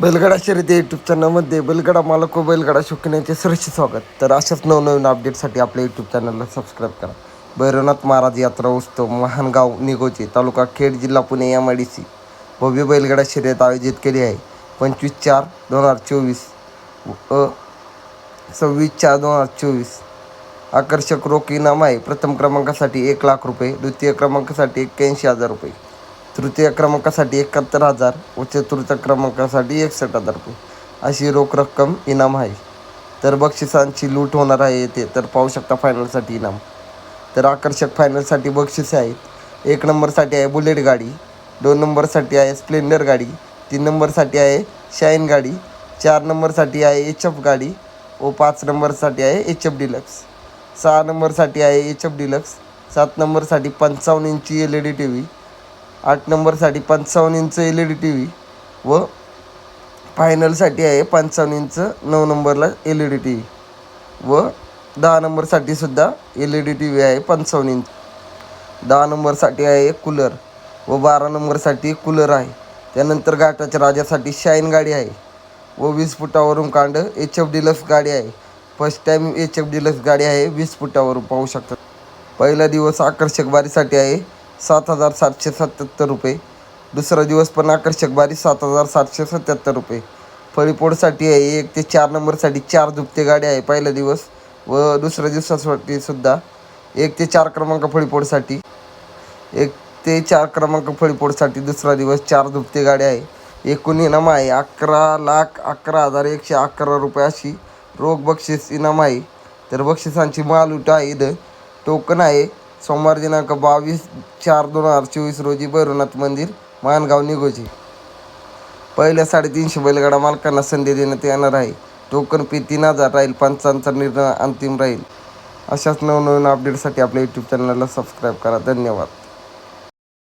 बैलगाडा शर्यती यूट्यूब चॅनलमध्ये बैलगाडा मालक व बैलगाडा शौकीनाचे सुरक्षित स्वागत. तर अशाच नवनवीन अपडेटसाठी आपल्या यूट्यूब चॅनलला सबस्क्राईब करा. भैरवनाथ महाराज यात्रा उत्सव महानगाव निगोचे तालुका खेड जिल्हा Pune M I D C भव्य बैलगाडा शर्यत आयोजित केली आहे. पंचवीस चार दोन हजार चोवीस अ सव्वीस चार दोन हजार चोवीस. आकर्षक रोख इनाम आहे. प्रथम क्रमांकासाठी एक लाख रुपये द्वितीय क्रमांकासाठी एक्क्याऐंशी हजार रुपये. तृतीय क्रमांकासाठी एकाहत्तर हजार व चतुर्थ क्रमांकासाठी एकसष्ट हजार रुपये. अशी रोख रक्कम इनाम आहे. तर बक्षिसांची लूट होणार आहे येथे तर पाहू शकता फायनलसाठी इनाम. तर आकर्षक फायनलसाठी बक्षिसे आहेत. एक नंबरसाठी आहे बुलेट गाडी दोन नंबरसाठी आहे स्प्लेंडर गाडी तीन नंबरसाठी आहे शाईन गाडी चार नंबरसाठी आहे एच एफ गाडी व पाच नंबरसाठी आहे एच एफ डिलक्स. सहा नंबरसाठी आहे एच एफ डिलक्स सात नंबरसाठी पंचावन्न इंची L E D T V आठ नंबरसाठी पंचावन्न inch L E D T V व फायनलसाठी आहे पंचावन्न इंच नऊ नंबरला L E D T V व दहा नंबरसाठी सुद्धा L E D T V आहे पंचावन्न इंच. दहा नंबरसाठी आहे कूलर व बारा नंबरसाठी कूलर आहे. त्यानंतर घाटाच्या राजासाठी शाईन गाडी आहे व वीस फुटावरून कांड एच एफ डिलक्स गाडी आहे. First time H F deluxe गाडी आहे वीस फुटावरून पाहू शकतात पहिला दिवस आकर्षक बारीसाठी आहे. सात हजार सातशे सत्याहत्तर रुपये. दुसरा दिवस पण आकर्षक बारी सात हजार सातशे सत्याहत्तर रुपये. फळीपोडसाठी आहे एक ते चार नंबरसाठी चार दुपते गाडी आहे पहिला दिवस व दुसऱ्या दिवसासाठी सुद्धा एक ते चार क्रमांक फळीपोडसाठी. एक ते चार क्रमांक फळीपोडसाठी दुसरा दिवस चार दुपते गाडी आहे. एकूण इनाम आहे अकरा लाख अकरा हजार एकशे अकरा रुपये अशी रोख बक्षीस इनाम आहे. तर बक्षिसांची मालूट आहे इथं. टोकन आहे सोमवार दिनांक बावीस चार दोन हजार चोवीस रोजी भैरवनाथ मंदिर मानगाव निगोजी पहिल्या साडेतीनशे बैलगाडा मालकांना संधी देण्यात येणार आहे. टोकन पे तीन हजार राहील पंचांचा निर्णय अंतिम राहील. अशाच नवनवीन अपडेटसाठी आपल्या यूट्यूब चॅनलला सबस्क्राईब करा. धन्यवाद.